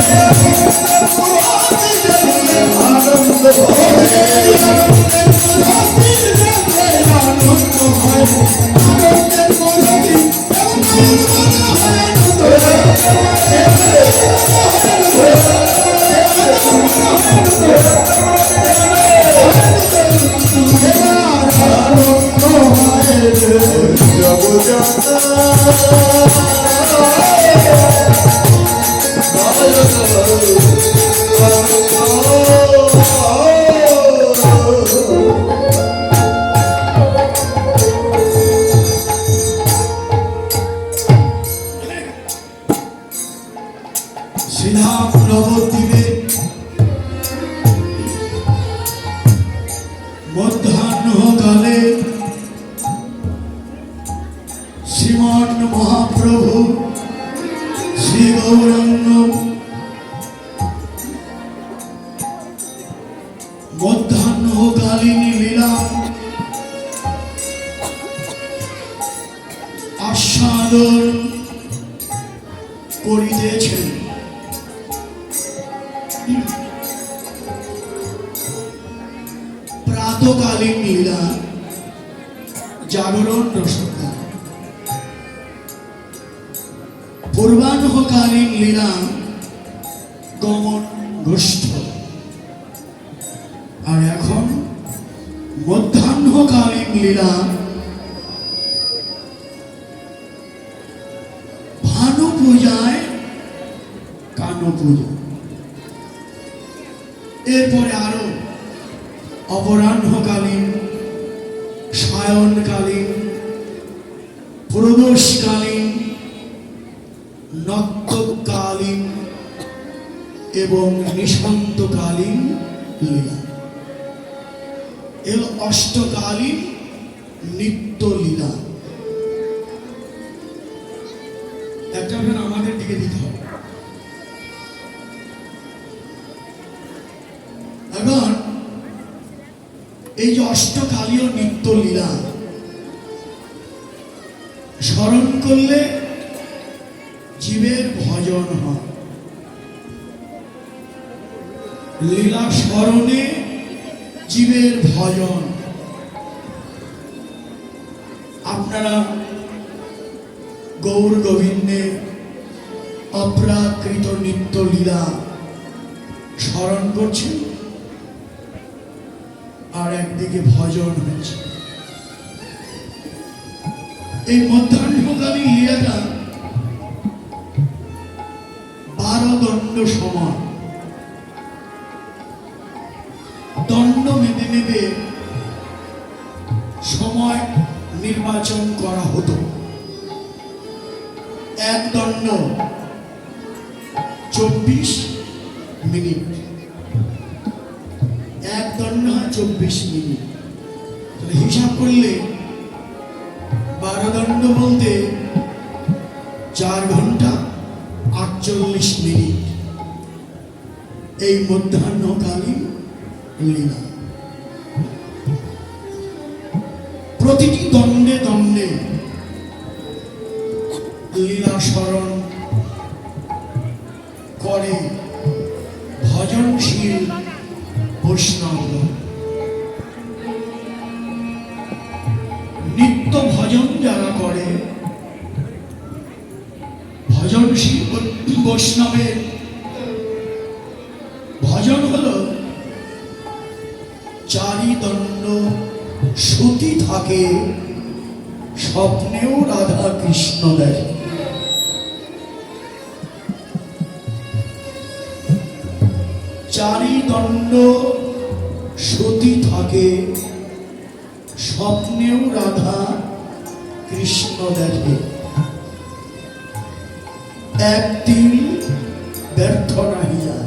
Yeah. মধ্যাহ্নকালীন লীলা। আস্বাদন করিতেছেন প্রাতকালীন লীলা জাগরণ রসকা পূর্বাহ্নকালীন লীলা মধ্যাহ্নকালীন লীলা। ভানু পূজায় কানু পুজো লীলা একটা ফ্যান আমাদের দিকে দিতে হবে। এখন এই যে অষ্টকালীয় নিত্য লীলা স্মরণ করলে জীবের ভজন হয়। লীলা স্মরণে জীবের ভজন। আপনারা গৌর গোবিন্দে অপ্রাকৃত নিত্য লীলা স্মরণ করছেন আর একদিকে ভজন হয়েছে। এই মধ্যাহ্নকালীন লীলাটা বারো দণ্ড সমান। দণ্ড মেনে নেবে নির্বাচন করা হতো। এক দণ্ড চব্বিশ মিনিট। এক দণ্ড চব্বিশ মিনিট। তাহলে হিসাব করলে বারো দণ্ড বলতে চার ঘণ্টা আটচল্লিশ মিনিট। এই মধ্যাহ্নকালীন লীলা। ভজনশীল বৈষ্ণব। নিত্য ভজন যারা করে, ভজনশীল বৈষ্ণবের ভজন হলো চারিদণ্ড সতী থাকে, স্বপ্নেও রাধা কৃষ্ণ দেখে। চারিদণ্ড সতী থাকে। স্বপ্নেও রাধা কৃষ্ণ দেখে। একদিন ব্যর্থ নাহিয়া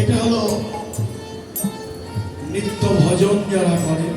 এটা হলো নিত্য ভজন যারা করে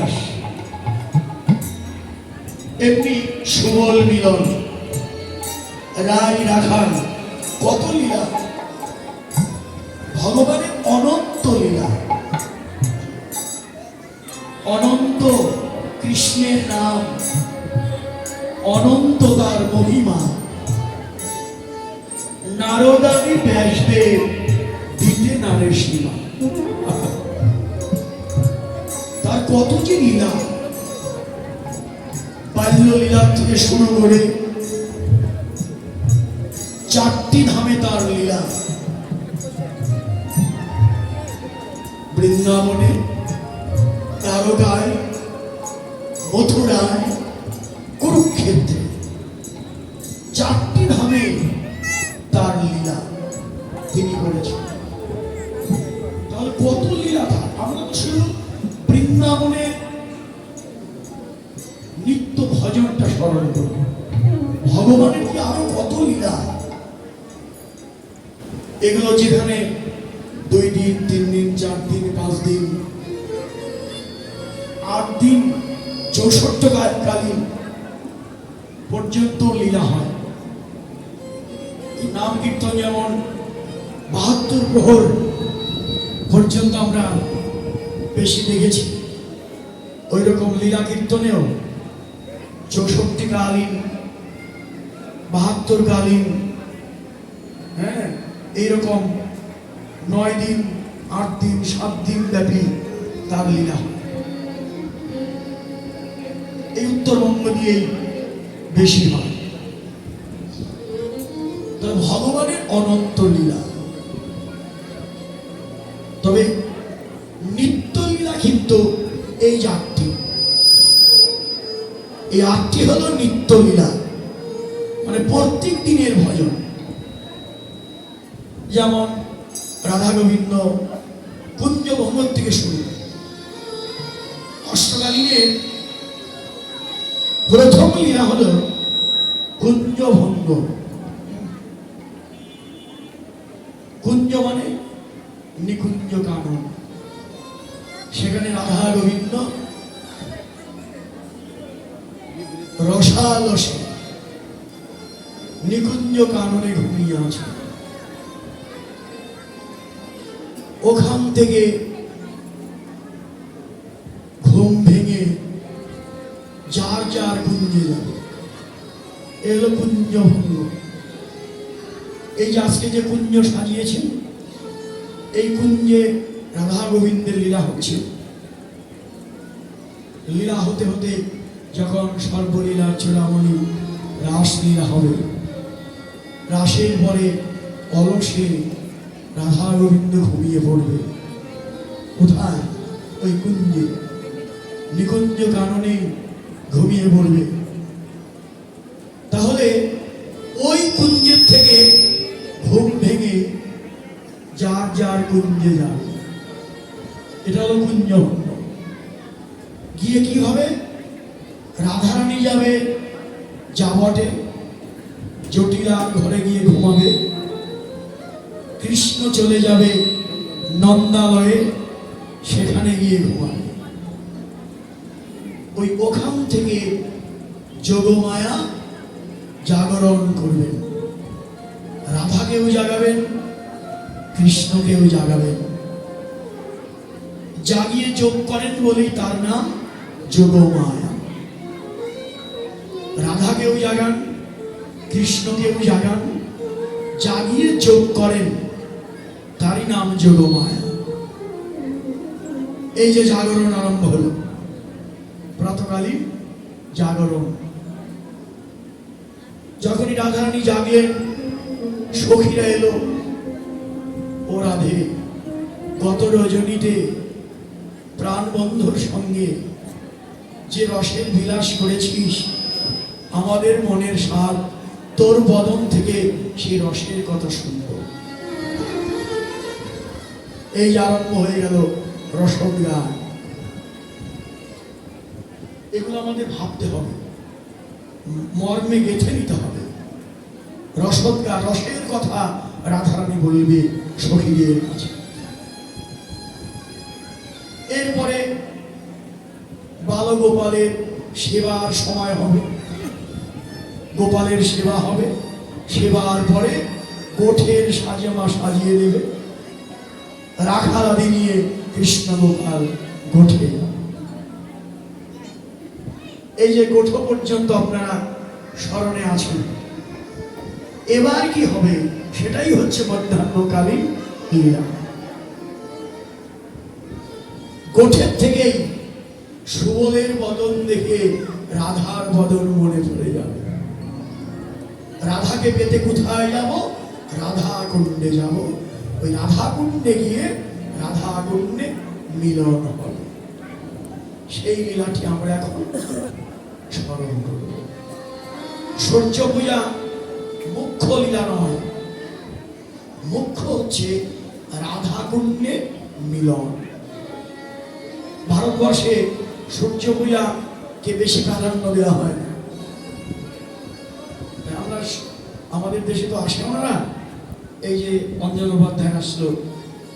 নৌকা এমনি সুবল মিলন, রায় রাখাল কত লীলা? ভগবানের অনন্ত লীলা। অনন্ত কৃষ্ণের নাম, অনন্ত তার মহিমা। নারদানি ব্যাসদেব দিতে তার কত যে লীলা। বাল্য লীলা থেকে শুরু করে চারটি ধামে তার লীলা। বৃন্দাবনে তারকায়, মথুরায় ভগবানের কি আরও কত লীলা। এগুলো যেখানে দুই দিন, তিন দিন, চার দিন, পাঁচ দিন, আট দিন, চৌষট্টি পর্যন্ত লীলা হয়। নাম কীর্তন যেমন বাহাত্তর প্রহর পর্যন্ত আমরা বেশি দেখেছি ওই রকম লীলা কীর্তনেও চৌষট্টি কালীন বাহাত্তর কালীন হ্যাঁ এইরকম নয় দিন, আট দিন, সাত দিন ব্যাপী তার লীলা। এই উত্তরবঙ্গ দিয়েই বেশি হয়। তবে ভগবানের অনন্ত লীলা। তবে নিত্য লীলা কিন্তু এই আটটি। এই আটটি হলো নিত্য লীলা। মানে প্রত্যেক দিনের ভজন। যেমন রাধা গোবিন্দ কুঞ্জ ভগবত থেকে শুরু অষ্টকালীনের প্রথম লীলা হল কুঞ্জ ভঙ্গ কাননে ঘুমিয়ে আছে। ওখান থেকে ঘুম ভেঙে যার যার কুঞ্জে যাবে, এলো কুঞ্জ ভঙ্গ। এই যে আজকে যে কুঞ্জ সাজিয়েছেন, এই কুঞ্জে রাধা গোবিন্দের লীলা হচ্ছে। লীলা হতে হতে যখন সর্বলীলা চূড়ামণি রাসলীলা হবে রাসের পরে অলসে রাধা গোবিন্দ ঘুমিয়ে পড়বে। কোথায়? ওই কুঞ্জে। নিকুঞ্জ কাননে ঘুমিয়ে পড়বে। তাহলে ওই কুঞ্জের থেকে ঘুম ভেঙে যার যার কুঞ্জে যাবে এটা হলো কুঞ্জ। চলে যাবে নন্দালয়ে, সেখানে গিয়ে ঘুমাবে। ওই ওখান থেকে যোগমায়া জাগরণ করবেন। রাধাকেও জাগাবেন, কৃষ্ণকেও জাগাবেন। জাগিয়ে যোগ করেন বলেই তার নাম যোগমায়া। রাধাকেও জাগান, কৃষ্ণকেও জাগান, জাগিয়ে যোগ করেন। নাম যোগমায়া এই যে জাগরণ আরম্ভ হলো, প্রাতকালীন জাগরণ। যখনই রাধারানী জাগলেন, সখীরা এলো ও রাধে গত রজনীতে প্রাণবন্ধর সঙ্গে যে রসের বিলাস করেছিস, আমাদের মনের স্বাদ, তোর বদন থেকে সেই রসের কথা শুনব। এই আরম্ভ হয়ে গেল রসদ গান এগুলো আমাদের ভাবতে হবে। মর্মে গেঁথে নিতে হবে। রসদকার রসের কথা রাধারানী বলবে সখীদের কাছে। এরপরে বালগোপালের সেবার সময় হবে। গোপালের সেবা হবে। সেবার পরে গোঠের সাজামা সাজিয়ে দেবে। রাখাল আদি নিয়ে কৃষ্ণ গোপাল গোঠে এই যে গোঠ পর্যন্ত আপনারা স্মরণে আছেন, এবার কি হবে সেটাই হচ্ছে মধ্যাহ্নকালীন লীলা। গোঠের থেকেই সুবলের বদন দেখে রাধার বদন মনে পড়ে যাবে। রাধাকে পেতে কোথায় যাব? রাধা কুণ্ডে যাব। ওই রাধা কুণ্ডে গিয়ে রাধা কুণ্ডে মিলন হবে সেই লীলাটি আমরা এখন স্মরণ করব। সূর্য পূজা মুখ্য লীলা নয়, মুখ্য হচ্ছে রাধা কুণ্ডে মিলন। ভারতবর্ষে সূর্য পূজাকে বেশি প্রাধান্য দেওয়া হয় না। আমরা আমাদের দেশে তো আসে না। এই যে অঞ্জন উপাধ্যায় আসলো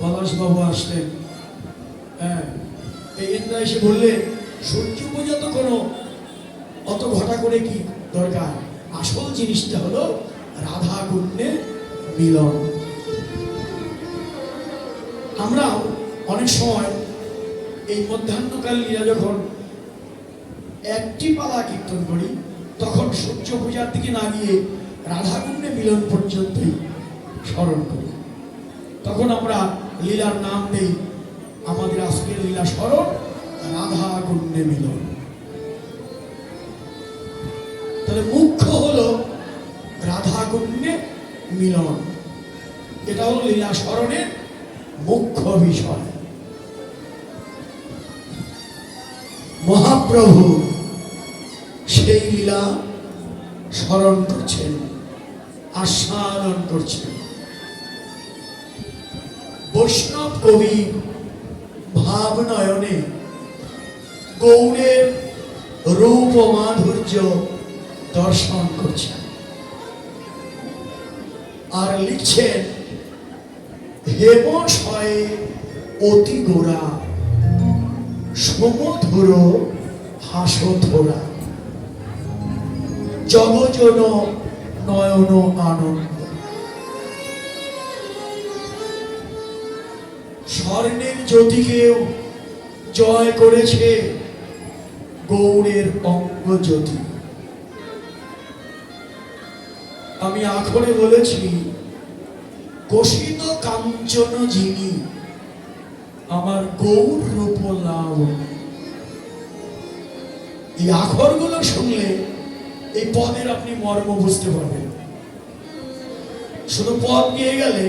পলাশবাবু আসলেন। হ্যাঁ এই এনরা এসে বললেন সূর্য পূজা তো কোনো, অত ঘটা করে কি দরকার? আসল জিনিসটা হলো রাধা কুণ্ডের মিলন। আমরাও অনেক সময় এই মধ্যাহ্নকাল লীলা যখন একটি পালা কীর্তন করি, তখন সূর্য পূজার দিকে না গিয়ে রাধাকুণ্ডে মিলন পর্যন্তই স্মরণ করি। তখন আমরা লীলার নাম দেই আমাদের আজকের লীলা স্মরণ, রাধা কুণ্ডে মিলন। তাহলে মুখ্য হলো রাধা কুণ্ডে মিলন। এটা হলো লীলা স্মরণের মুখ্য বিষয়। মহাপ্রভু সেই লীলা স্মরণ করছেন, আস্বাদন করছেন। বৈষ্ণব কবি ভাব গৌড়ের রূপ ও মাধুর্য দর্শন করছেন। আর লিখছেন হেমশয়ে অতি গোড়া, সমধুর হাসধরা। জগজন নয়ন আনন্দ। স্বর্ণের জ্যোতিকেও জয় করেছে? গৌড়ের অঙ্গ জ্যোতি। আমি আখরে বলেছি, কোষিত কাঞ্চন যিনি, আমার গৌর রূপ লাভ এই আখরগুলো শুনলে এই পদের আপনি মর্ম বুঝতে পারবেন। শুধু পদ নিয়ে গেলে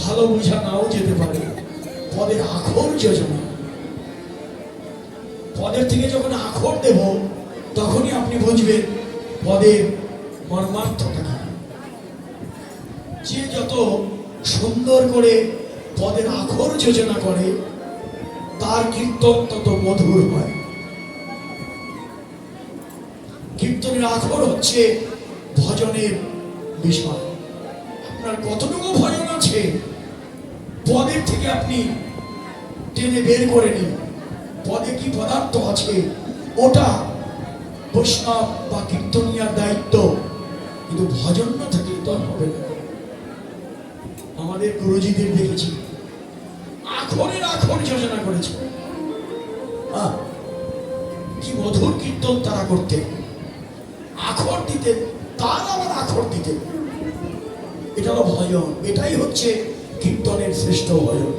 ভালো বোঝা নাও যেতে পারে। পদের আখর যোজনা পদের থেকে যখন আখর দেব, তখনই আপনি বুঝবেন পদের মর্মার্থটা। যে যত সুন্দর করে পদের আখর যোজনা করে, তার কীর্তন তত মধুর হয়। কীর্তনের আখর হচ্ছে ভজনের বিষয়। আপনার কতটুকু ভজন আছে পদের থেকে আপনি টেনে বের করে নিন। পদে কি পদার্থ আছে? ওটা বৈষ্ণব বা কীর্তনিয়ার দায়িত্ব। কিন্তু ভজন না থাকলে তো হবে না। আমাদের গুরুজিদের দেখেছি। আখরের আখর যোজনা করেছে। কি মধুর কীর্তন তারা করতে আখর দিতেন, তার আবার আখর দিতেন। এটা হলো ভজন, এটাই হচ্ছে কীর্তনের শ্রেষ্ঠ ভজন।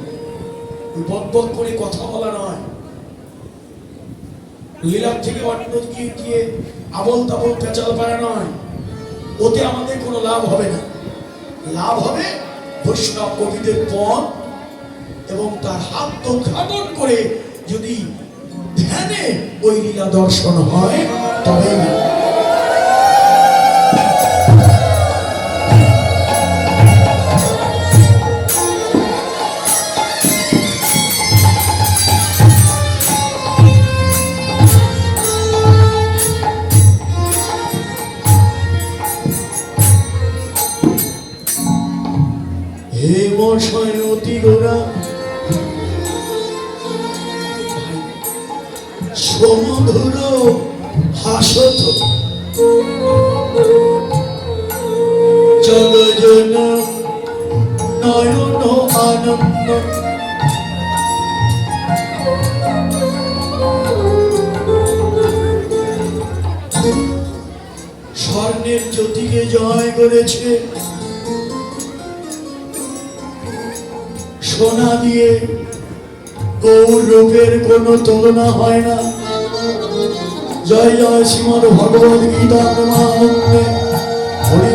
বক বক করে কথা বলা নয়। লীলার থেকে অন্য গিয়ে গিয়ে আবল তাবল পেঁচাল পারা নয়। ওতে আমাদের কোনো লাভ হবে না। লাভ হবে বৈষ্ণব কবিদের পথ এবং তার হাত উদ্ঘাটন করে যদি ধ্যানে ওই লীলা দর্শন হয়, তবেই জ্যোতিকে জয় করেছে। সোনা দিয়ে গৌর রূপের কোনো তুলনা হয় না। জয় জয় শ্রীমদ ভগবদ গীতা প্রমানন্দে হরি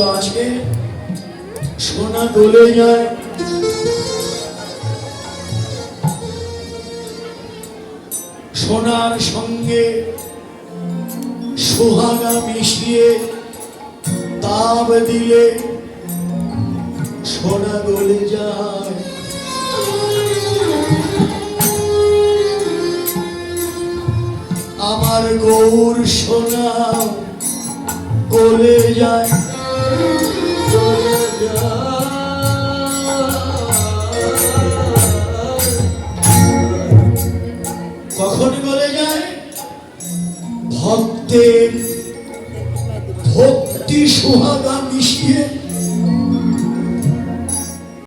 বৈশিষ্ট্য আছে সোনা গলে যায়। সোনার সঙ্গে সোহাগা মিশিয়ে তাপ দিলে সোনা গলে যায়। আমার গৌর সোনা গলে যায়।